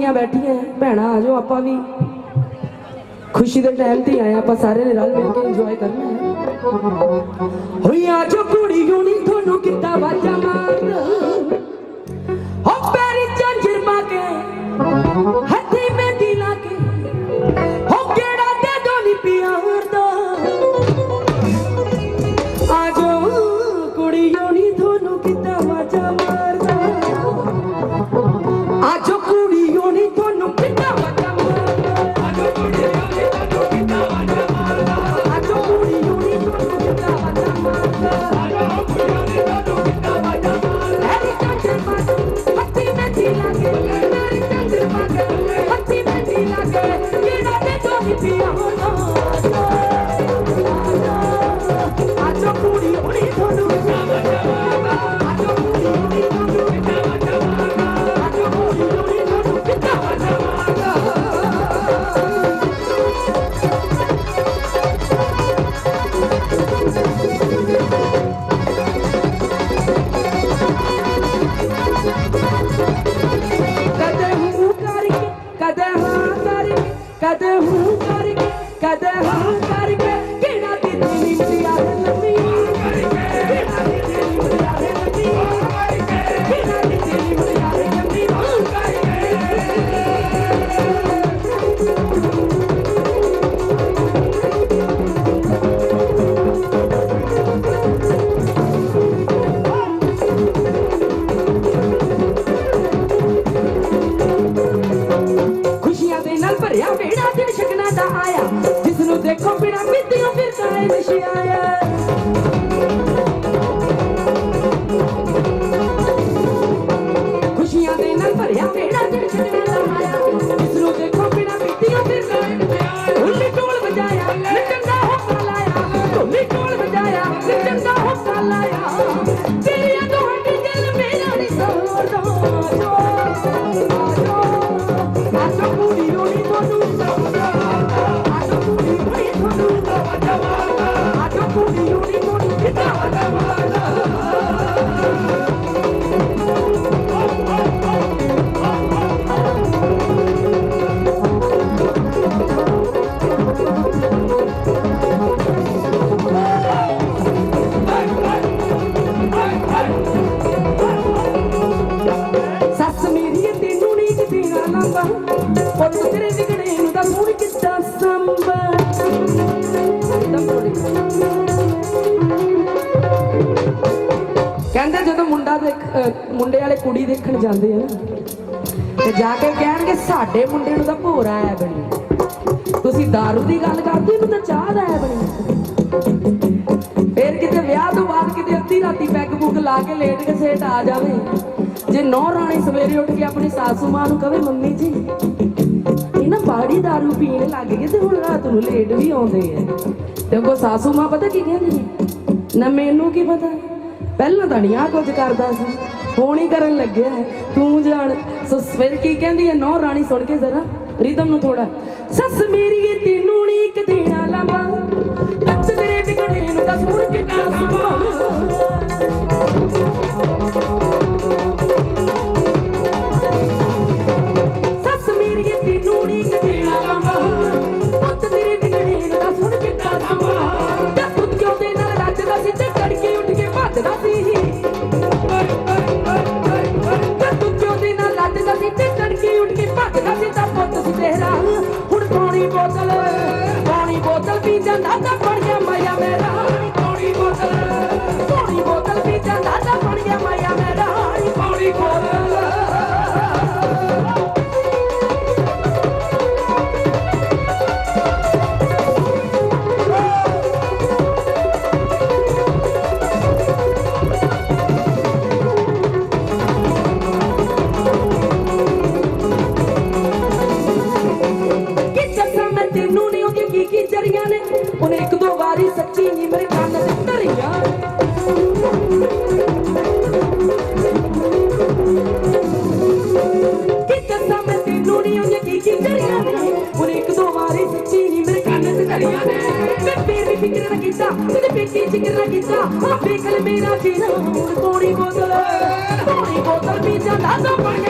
ਕੁੜੀਆਂ ਬੈਠੀਆਂ ਭੈਣਾਂ, ਆ ਜਾਓ, ਆਪਾਂ ਵੀ ਖੁਸ਼ੀ ਦੇ ਟਾਈਮ ਤੇ ਆਏ ਆਪਾਂ ਸਾਰੇ ਨੇ ਰਲ ਮਿਲ ਕੇ ਇੰਜੋਏ ਕਰਨਾ ਹੋਈ ਆ ਜੋ ਕੁੜੀ ਹੁਣੀ ਤੁਹਾਨੂੰ ਕਿੱਦਾਂ ਵਾਜਾ ਮਾਰ ਹੋ ਪੈਰੀ ਝੰਜਰ ਪਾ ਕੇ, ਹੱਥੀ ਮਹਿੰਦੀ ਲਾ ਕੇ, ਹੋ ਕਿਹੜਾ ਦੇ ਦੋ ਪਿਆਰ ਦਾ ਆ ਜੋ ਕੁੜੀ ਹੁਣੀ ਤੁਹਾਨੂੰ ਦੇ ਭਰਿਆ ਵੇੜਾ ਦਿਨ ਸ਼ਗਨਾਂ ਦਾ ਆਇਆ। ਜਿਸ ਨੂੰ ਦੇਖੋ ਬਿਨਾ ਮਿੱਤੀਆਂ ਫਿਰਦਾ ਏ ਨਸ਼ਿਆਇਆ ਖੁਸ਼ੀਆਂ ਦੇ ਨਾਲ ਭਰਿਆ ਵੇੜਾ ਹੋਣੀ ਮੁੰਡੇ ਵਾਲੇ ਕੁੜੀ ਦੇਖਣ ਜਾਂਦੇ ਆ ਨਾ ਤੇ ਜਾ ਕੇ ਕਹਿਣਗੇ ਸਾਡੇ ਮੁੰਡੇ ਨੂੰ ਤਾਂ ਭੋਰਾ ਆਇਆ ਬਣੀ ਤੁਸੀਂ दारू ਦੀ ਗੱਲ ਕਰਦੇ ਨੂੰ ਤਾਂ ਚਾਹ ਦਾ ਆਇਆ ਬਣੀ ਫੇਰ ਕਿਤੇ ਵਿਆਹ ਤੋਂ ਬਾਅਦ ਕਿਤੇ ਅੱਧੀ ਰਾਤੀ ਪੈਗ ਪੁੱਗ ਲਾ ਕੇ ਲੇਟ ਕੇ ਸੇਟ ਆ ਜਾਵੇ ਜੇ ਨੌ ਰਾਣੀ ਸਵੇਰੇ ਉੱਠ ਕੇ ਆਪਣੀ ਸਾਸੂ ਮਾਂ ਨੂੰ ਕਵੇ ਮੰਮੀ ਜੀ ਇਹ ਨਾ ਬਾੜੀ दारू ਪੀਣ ਲੱਗ ਗਏ ਤੇ ਹੁਣ ਰਾਤ ਨੂੰ ਲੇਟ ਵੀ ਆਉਂਦੇ ਆ ਤੇ ਉਹ ਸਾਸੂ ਮਾਂ ਪਤਾ ਕੀ ਕਹਿੰਦੀ ਨੇ ਨਾ ਮੈਨੂੰ ਕੀ ਪਤਾ ਪਹਿਲਾਂ ਤਾਂ ਨਹੀਂ ਆ ਕੁਝ ਕਰਦਾ ਸੀ ਹੁਣ ਹੀ ਕਰਨ ਲੱਗਿਆ ਹੈ। ਤੂੰ ਜਾਣ। ਸੋ ਫਿਰ ਕੀ ਕਹਿੰਦੀ ਹੈ? ਨੌ ਰਾਣੀ ਸੁਣ ਕੇ ਜ਼ਰਾ ਰਿਦਮ ਨੂੰ ਥੋੜਾ ਸੱਸ ਮੇਰੀ ਏ, ਤੈਨੂੰ ਨੀ ਇੱਕ ਦੇਣਾ ਲਾਵਾਂ ਕੱਚ ਤੇਰੇ ਵਿਗੜੇ ਨੂੰ ਤਾਂ ਸੁਣ ਕਿੰਨਾ ਸੰਭਾਲ ਸੱਸ ਮੇਰੀ ਏ, ਤੈਨੂੰ ਨੀ ਇੱਕ ਦੇਣਾ ਲਾਵਾਂ ਕੀ ਜਰੀਆਂ ਨੇ? ਉਹਨੇ ਇੱਕ ਦੋ ਵਾਰੀ ਸੱਚੀ ਨਹੀਂ ਮੇਰੇ ਕੰਨ ਤੇ ਧਰੀਆਂ। ਕਿ ਦੱਸਾਂ ਮੈਂ ਤੈਨੂੰ ਨਹੀਂ ਉਹਦੀ ਕੀ ਕੀ ਜਰੀਆਂ ਨੇ? ਉਹਨੇ ਇੱਕ ਦੋ ਵਾਰੀ ਸੱਚੀ ਨਹੀਂ ਮੇਰੇ ਕੰਨ ਤੇ ਧਰੀਆਂ ਨੇ। ਮੈਂ ਫੇਰ ਵੀ ਫਿਕਰ ਨਾ ਕੀਤਾ ਤੇ ਪੇਟੀ ਫਿਕਰ ਨਾ ਕੀਤਾ। ਆਪੇ ਕਲ ਮੇਰਾ ਜੀਣਾ ਹੁਣ ਕੋਣੀ ਬੋਤਲ ਕੋਣੀ ਬੋਤਲ ਪੀ ਜਾਂਦਾ ਤਾਂ ਬਣ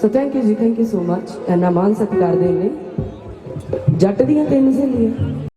So thank you ji thank you so much ਐਨਾ ਮਾਨ ਸਤਿਕਾਰ ਦੇ ਲਈ ਜੱਟ ਦੀਆਂ ਤਿੰਨ ਸਹੇਲੀਆਂ